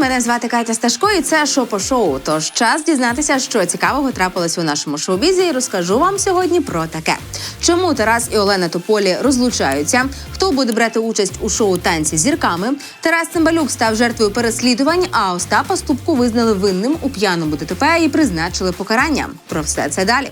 мене звати Катя Сташко, і це шоу по шоу. Тож час дізнатися, що цікавого трапилось у нашому шоу-бізі, і розкажу вам сьогодні про таке: чому Тарас і Олена Тополі розлучаються, хто буде брати участь у шоу танці з зірками. Тарас Цимбалюк став жертвою переслідувань, а Остапа Ступку визнали винним у п'яному ДТП і призначили покарання. Про все це далі.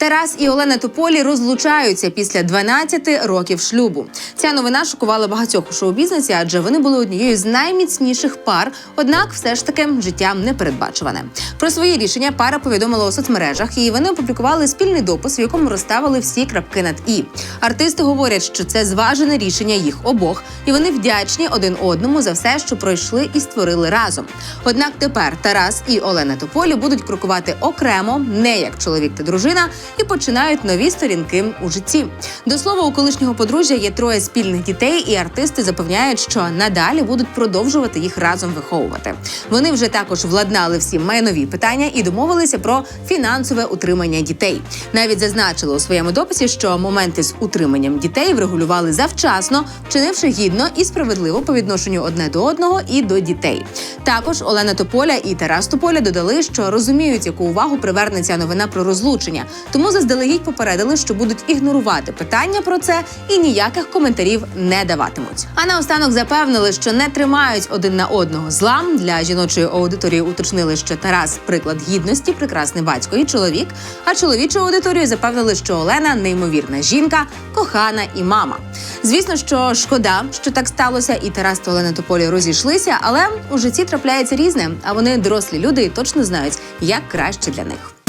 Тарас і Олена Тополі розлучаються після 12 років шлюбу. Ця новина шокувала багатьох у шоу-бізнесі, адже вони були однією з найміцніших пар. Однак, все ж таки, життя непередбачуване. Про свої рішення пара повідомила у соцмережах, і вони опублікували спільний допис, в якому розставили всі крапки над і. Артисти говорять, що це зважене рішення їх обох, і вони вдячні один одному за все, що пройшли і створили разом. Однак тепер Тарас і Олена Тополі будуть крокувати окремо, не як чоловік та дружина, і починають нові сторінки у житті. До слова, у колишнього подружжя є троє спільних дітей, і артисти запевняють, що надалі будуть продовжувати їх разом виховувати. Вони вже також владнали всі майнові питання і домовилися про фінансове утримання дітей. Навіть зазначили у своєму дописі, що моменти з утриманням дітей врегулювали завчасно, вчинивши гідно і справедливо по відношенню одне до одного і до дітей. Також Олена Тополя і Тарас Тополя додали, що розуміють, яку увагу приверне ця новина про розлучення, тому заздалегідь попередили, що будуть ігнорувати питання про це і ніяких коментарів не даватимуть. А наостанок запевнили, що не тримають один на одного зла. Для жіночої аудиторії уточнили, що Тарас приклад гідності, прекрасний батько і чоловік. А чоловічу аудиторію запевнили, що Олена неймовірна жінка, кохана і мама. Звісно, що шкода, що так сталося, і Тарас та Олена Тополі розійшлися, але у житті трапляється різне, а вони дорослі люди і точно знають, як краще для них.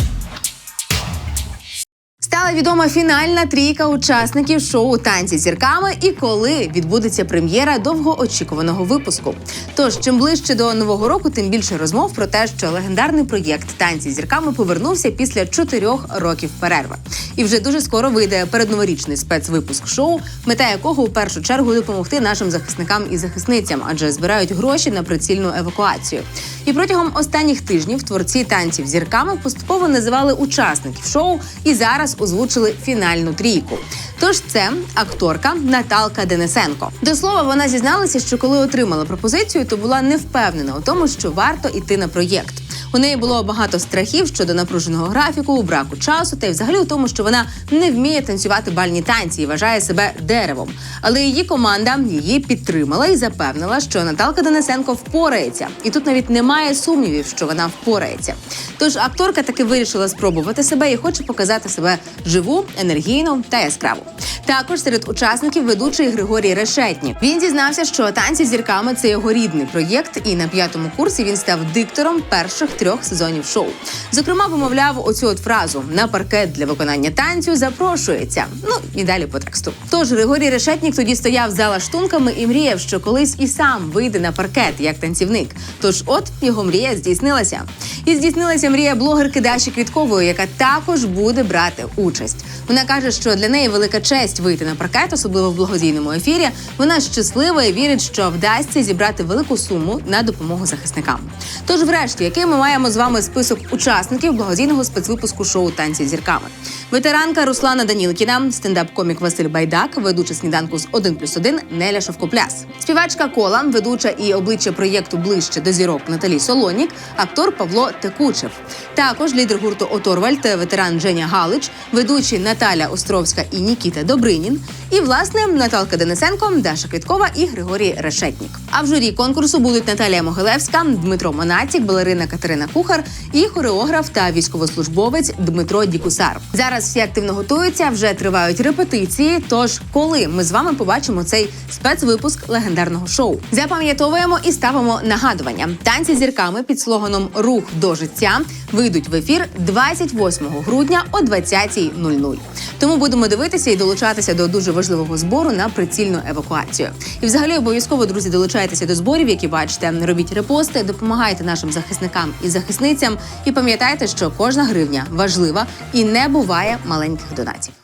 Стала відома фінальна трійка учасників шоу Танці зірками і коли відбудеться прем'єра довгоочікуваного випуску. Тож, чим ближче до нового року, тим більше розмов про те, що легендарний проєкт Танці зірками повернувся після чотирьох років перерви. І вже дуже скоро вийде передноворічний спецвипуск шоу, мета якого у першу чергу допомогти нашим захисникам і захисницям, адже збирають гроші на прицільну евакуацію. І протягом останніх тижнів творці танців зірками поступово називали учасників шоу і зараз озвучили фінальну трійку. Тож це акторка Наталка Денисенко. До слова, вона зізналася, що коли отримала пропозицію, то була не впевнена у тому, що варто йти на проєкт. У неї було багато страхів щодо напруженого графіку, браку часу та й взагалі у тому, що вона не вміє танцювати бальні танці і вважає себе деревом. Але її команда її підтримала і запевнила, що Наталка Денисенко впорається. І тут навіть немає сумнівів, що вона впорається. Тож акторка таки вирішила спробувати себе і хоче показати себе живу, енергійну та яскраву. Також серед учасників ведучий Григорій Решетнік. Він дізнався, що танці зірками це його рідний проєкт, і на п'ятому курсі він став диктором перших трьох сезонів шоу. Зокрема, вимовляв оцю от фразу на паркет для виконання танцю запрошується. Ну і далі по тексту. Тож Григорій Решетнік тоді стояв за лаштунками і мріяв, що колись і сам вийде на паркет як танцівник. Тож, от його мрія здійснилася. І здійснилася мрія блогерки Даші Квіткової, яка також буде брати участь. Вона каже, що для неї велика честь вийти на паркет, особливо в благодійному ефірі. Вона щаслива і вірить, що вдасться зібрати велику суму на допомогу захисникам. Тож, врешті, який ми маємо з вами список учасників благодійного спецвипуску шоу Танці зірками. Ветеранка Руслана Данілкіна, стендап-комік Василь Байдак, ведуча сніданку з 1 плюс 1 Неля Шовкопляс, співачка Кола, ведуча і обличчя проєкту ближче до зірок Наталі Солонік, актор Павло Текучев. Також лідер гурту Оторвальд, ветеран Женя Галич, ведучі Наталя Островська і Нікіта Добринін. І власне Наталка Денисенко, Даша Квіткова і Григорій Решетнік. А в журі конкурсу будуть Наталія Могилевська, Дмитро Монатік, балерина Катерина Кухар і хореограф та військовослужбовець Дмитро Дікусар. Зараз всі активно готуються, вже тривають репетиції. Тож, коли ми з вами побачимо цей спецвипуск легендарного шоу, запам'ятовуємо і ставимо нагадування. Танці зірками під слоганом Рух до життя вийдуть в ефір 28 грудня о 20.00. Тому будемо дивитися і долучатися до дуже важливого збору на прицільну евакуацію. І, взагалі, обов'язково друзі, долучайтеся до зборів, які бачите. Робіть репости, допомагайте нашим захисникам і захисницям. І пам'ятайте, що кожна гривня важлива і не буває маленьких донатів.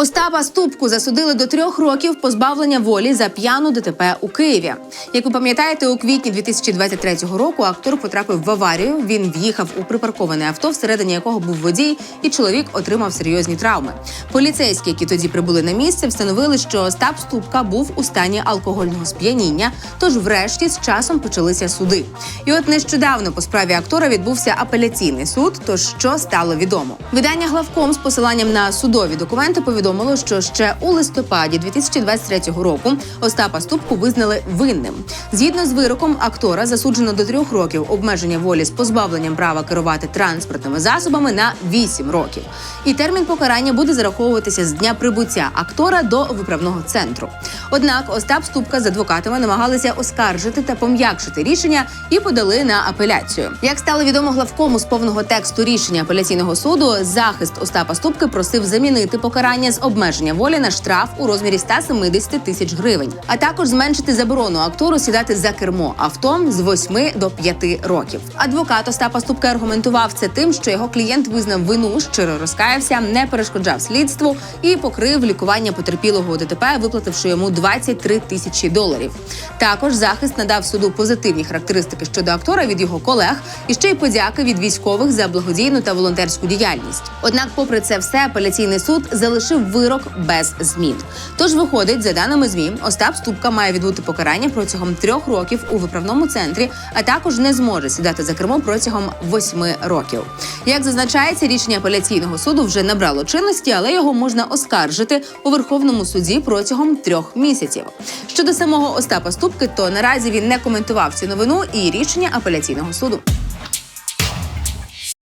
Остапа Ступку засудили до трьох років позбавлення волі за п'яну ДТП у Києві. Як ви пам'ятаєте, у квітні 2023 року актор потрапив в аварію. Він в'їхав у припарковане авто, всередині якого був водій, і чоловік отримав серйозні травми. Поліцейські, які тоді прибули на місце, встановили, що Остап Ступка був у стані алкогольного сп'яніння. Тож, врешті, з часом почалися суди. І от нещодавно по справі актора відбувся апеляційний суд. Тож що стало відомо? Видання главком з посиланням на судові документи повідомило, що ще у листопаді 2023 року Остапа Ступку визнали винним. Згідно з вироком актора засуджено до трьох років обмеження волі з позбавленням права керувати транспортними засобами на 8 років. І термін покарання буде зараховуватися з дня прибуття актора до виправного центру. Однак Остап Ступка з адвокатами намагалися оскаржити та пом'якшити рішення і подали на апеляцію. Як стало відомо главкому з повного тексту рішення апеляційного суду, захист Остапа Ступки просив замінити покарання з обмеження волі на штраф у розмірі 170 тисяч гривень, а також зменшити заборону актору сідати за кермо авто з 8 до 5 років. Адвокат Остапа Ступка аргументував це тим, що його клієнт визнав вину, щиро розкаявся, не перешкоджав слідству і покрив лікування потерпілого у ДТП, виплативши йому 23 тисячі доларів. Також захист надав суду позитивні характеристики щодо актора від його колег і ще й подяки від військових за благодійну та волонтерську діяльність. Однак, попри це все, апеляційний суд залишив вирок без змін. Тож виходить, за даними змі, Остап Ступка має відбути покарання протягом трьох років у виправному центрі, а також не зможе сідати за кермо протягом восьми років. Як зазначається, рішення апеляційного суду вже набрало чинності, але його можна оскаржити у Верховному суді протягом трьох місяців. Щодо самого Остапа Ступки, то наразі він не коментував цю новину і рішення апеляційного суду.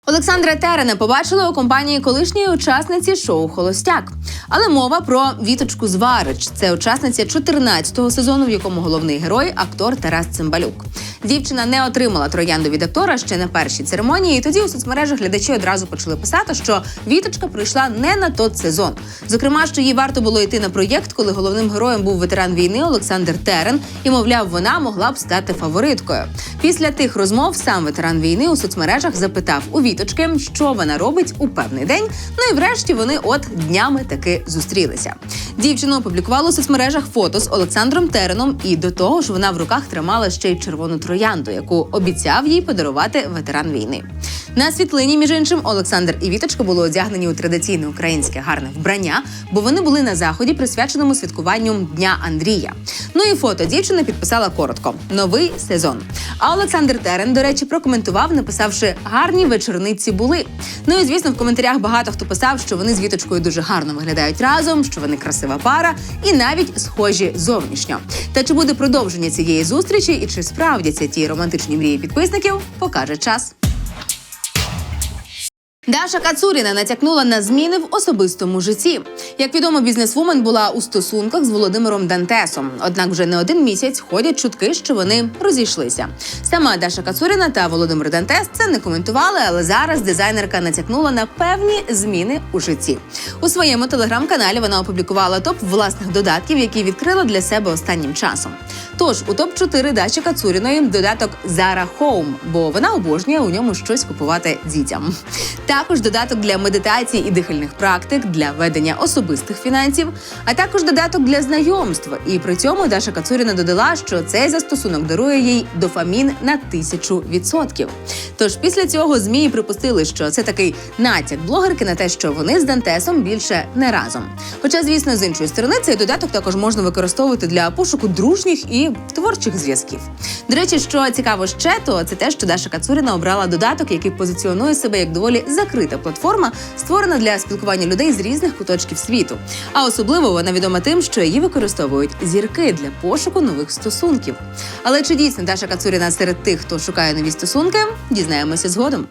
Олександра Терена побачили у компанії колишньої учасниці шоу Холостяк. Але мова про Віточку Зварич. Це учасниця 14-го сезону, в якому головний герой актор Тарас Цимбалюк. Дівчина не отримала троянду від актора ще на першій церемонії. І тоді у соцмережах глядачі одразу почали писати, що Віточка прийшла не на тот сезон. Зокрема, що їй варто було йти на проєкт, коли головним героєм був ветеран війни Олександр Терен, і мовляв, вона могла б стати фавориткою. Після тих розмов сам ветеран війни у соцмережах запитав у Віточки, що вона робить у певний день. Ну і врешті вони от днями таки зустрілися. Дівчина опублікувала у соцмережах фото з Олександром Тереном, і до того ж вона в руках тримала ще й червону троянду, яку обіцяв їй подарувати ветеран війни. На світлині, між іншим, Олександр і Віточка були одягнені у традиційне українське гарне вбрання, бо вони були на заході, присвяченому святкуванню Дня Андрія. Ну і фото дівчина підписала коротко: новий сезон. А Олександр Терен, до речі, прокоментував, написавши гарні вечорниці були. Ну і звісно, в коментарях багато хто писав, що вони з Віточкою дуже гарно виглядають разом, що вони красива пара і навіть схожі зовнішньо. Та чи буде продовження цієї зустрічі і чи справдяться ті романтичні мрії підписників, покаже час. Даша Кацуріна натякнула на зміни в особистому житті. Як відомо, бізнесвумен була у стосунках з Володимиром Дантесом. Однак вже не один місяць ходять чутки, що вони розійшлися. Сама Даша Кацуріна та Володимир Дантес це не коментували, але зараз дизайнерка натякнула на певні зміни у житті. У своєму телеграм-каналі вона опублікувала топ власних додатків, які відкрила для себе останнім часом. Тож у топ 4 Даші Кацуріної додаток Zara Home, бо вона обожнює у ньому щось купувати дітям. Також додаток для медитації і дихальних практик, для ведення особистих фінансів, а також додаток для знайомств. І при цьому Даша Кацуріна додала, що цей застосунок дарує їй дофамін на тисячу відсотків. Тож після цього змі припустили, що це такий натяк блогерки на те, що вони з Дантесом більше не разом. Хоча, звісно, з іншої сторони, цей додаток також можна використовувати для пошуку дружніх і творчих зв'язків. До речі, що цікаво ще, то це те, що Даша Кацуріна обрала додаток, який позиціонує себе як доволі закрита платформа, створена для спілкування людей з різних куточків світу. А особливо вона відома тим, що її використовують зірки для пошуку нових стосунків. Але чи дійсно Даша Кацуріна серед тих, хто шукає нові стосунки, дізнаємося згодом.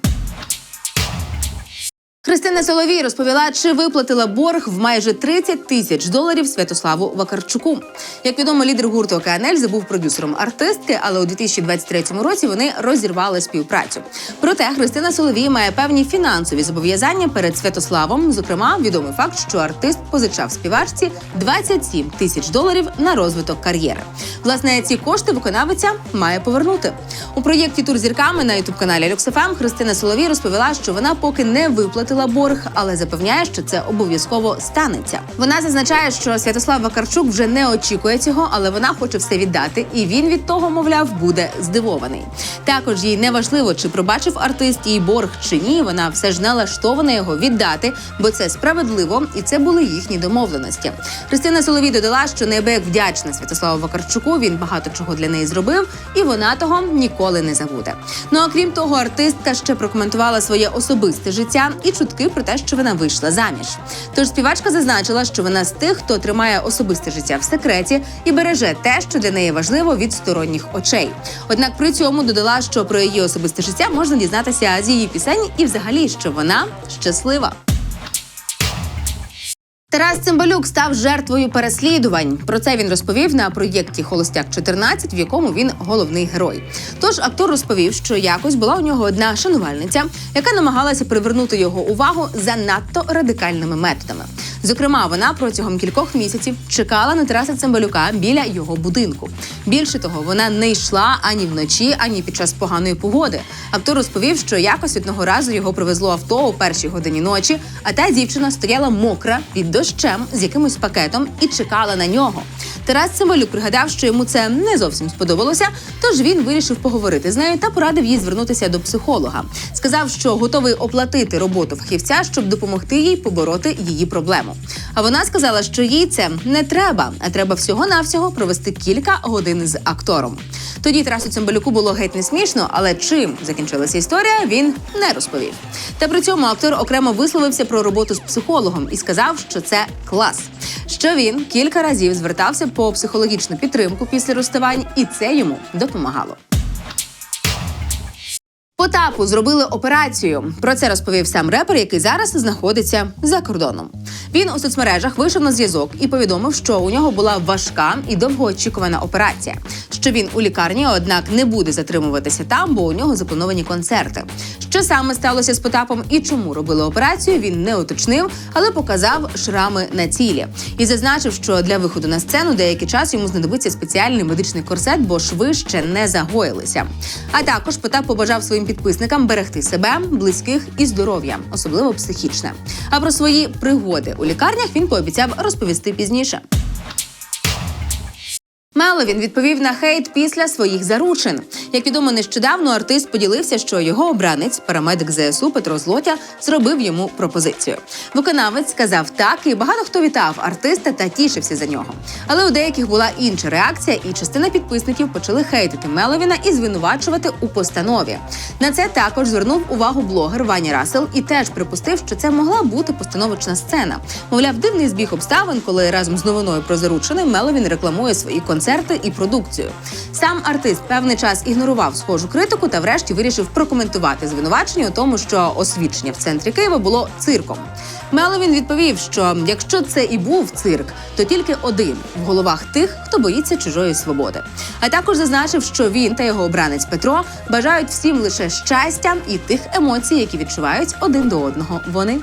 Христина Соловій розповіла, чи виплатила борг в майже 30 тисяч доларів Святославу Вакарчуку. Як відомо, лідер гурту ОКНЛ забув продюсером артистки, але у 2023 році вони розірвали співпрацю. Проте Христина Соловій має певні фінансові зобов'язання перед Святославом. Зокрема, відомий факт, що артист позичав співачці 27 тисяч доларів на розвиток кар'єри. Власне, ці кошти виконавиця має повернути. У проєкті Тур зірками на ютуб каналі Люксефем Христина Соловій розповіла, що вона поки не виплатила виплатила борг, але запевняє, що це обов'язково станеться. Вона зазначає, що Святослав Вакарчук вже не очікує цього, але вона хоче все віддати, і він від того, мовляв, буде здивований. Також їй не важливо, чи пробачив артист їй борг чи ні. Вона все ж налаштована його віддати, бо це справедливо, і це були їхні домовленості. Христина Соловій додала, що неабияк вдячна Святославу Вакарчуку. Він багато чого для неї зробив, і вона того ніколи не забуде. Ну а крім того, артистка ще прокоментувала своє особисте життя і чутки про те, що вона вийшла заміж. Тож співачка зазначила, що вона з тих, хто тримає особисте життя в секреті і береже те, що для неї важливо від сторонніх очей. Однак при цьому додала, що про її особисте життя можна дізнатися з її пісень, і взагалі, що вона щаслива. Тарас Цимбалюк став жертвою переслідувань. Про це він розповів на проєкті Холостяк 14 в якому він головний герой. Тож актор розповів, що якось була у нього одна шанувальниця, яка намагалася привернути його увагу за надто радикальними методами. Зокрема, вона протягом кількох місяців чекала на Тараса Цимбалюка біля його будинку. Більше того, вона не йшла ані вночі, ані під час поганої погоди. Актор розповів, що якось одного разу його привезло авто у першій годині ночі, а та дівчина стояла мокра під дощем з якимось пакетом і чекала на нього. Тарас Цимбалюк пригадав, що йому це не зовсім сподобалося, тож він вирішив поговорити з нею та порадив їй звернутися до психолога. Сказав, що готовий оплатити роботу фахівця, щоб допомогти їй побороти її проблему. А вона сказала, що їй це не треба, а треба всього-навсього провести кілька годин з актором. Тоді Тарасу Цимбалюку було геть не смішно, але чим закінчилася історія, він не розповів. Та при цьому актор окремо висловився про роботу з психологом і сказав, що це клас. Що він кілька разів звертався по психологічну підтримку після розставань, і це йому допомагало. Потапу зробили операцію. Про це розповів сам репер, який зараз знаходиться за кордоном. Він у соцмережах вийшов на зв'язок і повідомив, що у нього була важка і довгоочікувана операція. Що він у лікарні, однак не буде затримуватися там, бо у нього заплановані концерти. Що саме сталося з Потапом і чому робили операцію, він не уточнив, але показав шрами на тілі і зазначив, що для виходу на сцену деякий час йому знадобиться спеціальний медичний корсет, бо шви ще не загоїлися. А також Потап побажав своїм підписникам берегти себе, близьких і здоров'я, особливо психічне. А про свої пригоди у лікарнях він пообіцяв розповісти пізніше. Меловін відповів на хейт після своїх заручин. Як відомо, нещодавно артист поділився, що його обранець, парамедик ЗСУ Петро Злотя, зробив йому пропозицію. Виконавець сказав так, і багато хто вітав артиста та тішився за нього. Але у деяких була інша реакція, і частина підписників почали хейтити Меловіна і звинувачувати у постанові. На це також звернув увагу блогер Ваня Расел і теж припустив, що це могла бути постановочна сцена. Мовляв, дивний збіг обставин, коли разом з новиною про заручений Меловін рекламує свої концерти і продукцію. Сам артист певний час ігнорував схожу критику та, врешті, вирішив прокоментувати звинувачення у тому, що освічення в центрі Києва було цирком. Меловін відповів, що якщо це і був цирк, то тільки один в головах тих, хто боїться чужої свободи. А також зазначив, що він та його обранець Петро бажають всім лише щастя і тих емоцій, які відчувають один до одного вони.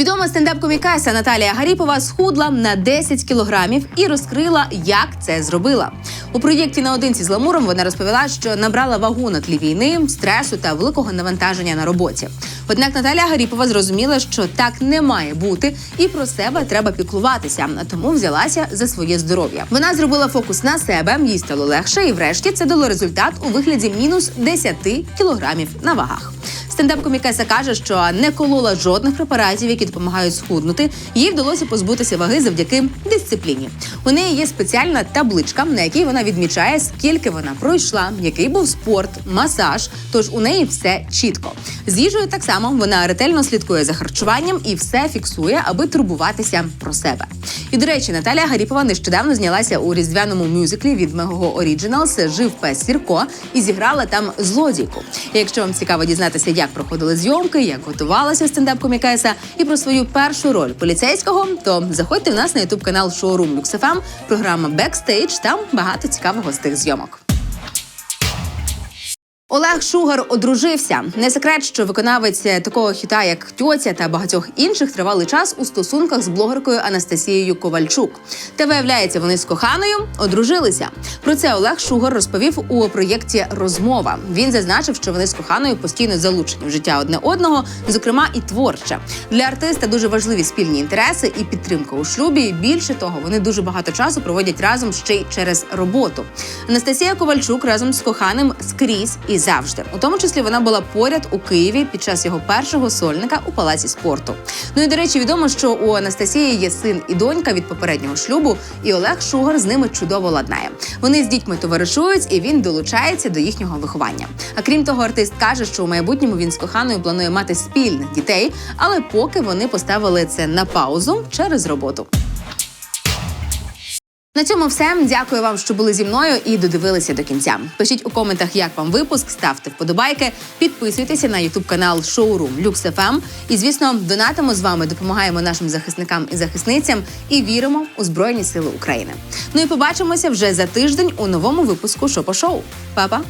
Відома стендап-комікася Наталія Гаріпова схудла на 10 кілограмів і розкрила, як це зробила. У проєкті наодинці з Ламуром вона розповіла, що набрала вагу на тлі війни, стресу та великого навантаження на роботі. Однак Наталія Гаріпова зрозуміла, що так не має бути, і про себе треба піклуватися, а тому взялася за своє здоров'я. Вона зробила фокус на себе, їй стало легше, і врешті це дало результат у вигляді мінус 10 кілограмів на вагах. Стендап-комікеса каже, що не колола жодних препаратів, які допомагають схуднути. Їй вдалося позбутися ваги завдяки дисципліні. У неї є спеціальна табличка, на якій вона відмічає, скільки вона пройшла, який був спорт, масаж. Тож у неї все чітко. З їжею так само вона ретельно слідкує за харчуванням і все фіксує, аби турбуватися про себе. І до речі, Наталія Гаріпова нещодавно знялася у різдвяному мюзиклі від Мегого Оріджиналс Жив пес Сірко і зіграла там злодійку. Якщо вам цікаво дізнатися, як проходили зйомки, як готувалася стендап-комікеса і про свою першу роль поліцейського, то заходьте в нас на ютуб канал Шоурум Люксефем, програма Бекстейдж. Там багато цікавого з тих зйомок. Олег Шугар одружився. Не секрет, що виконавець такого хіта, як тьоця та багатьох інших, тривалий час у стосунках з блогеркою Анастасією Ковальчук. Та виявляється, вони з коханою одружилися. Про це Олег Шугар розповів у проєкті Розмова. Він зазначив, що вони з коханою постійно залучені в життя одне одного, зокрема і творче. Для артиста дуже важливі спільні інтереси і підтримка у шлюбі. І Більше того, вони дуже багато часу проводять разом ще й через роботу. Анастасія Ковальчук разом з коханим скрізь і завжди. У тому числі вона була поряд у Києві під час його першого сольника у палаці спорту. Ну і до речі, відомо, що у Анастасії є син і донька від попереднього шлюбу, і Олег Шугар з ними чудово ладнає. Вони з дітьми товаришують, і він долучається до їхнього виховання. А крім того, артист каже, що у майбутньому він з коханою планує мати спільних дітей, але поки вони поставили це на паузу через роботу. На цьому все. Дякую вам, що були зі мною і додивилися до кінця. Пишіть у коментах, як вам випуск, ставте вподобайки, підписуйтеся на ютуб канал Шоурум Люкс І звісно, донатимо з вами, допомагаємо нашим захисникам і захисницям і віримо у Збройні Сили України. Ну і побачимося вже за тиждень у новому випуску Шопо Шоу. Па-па!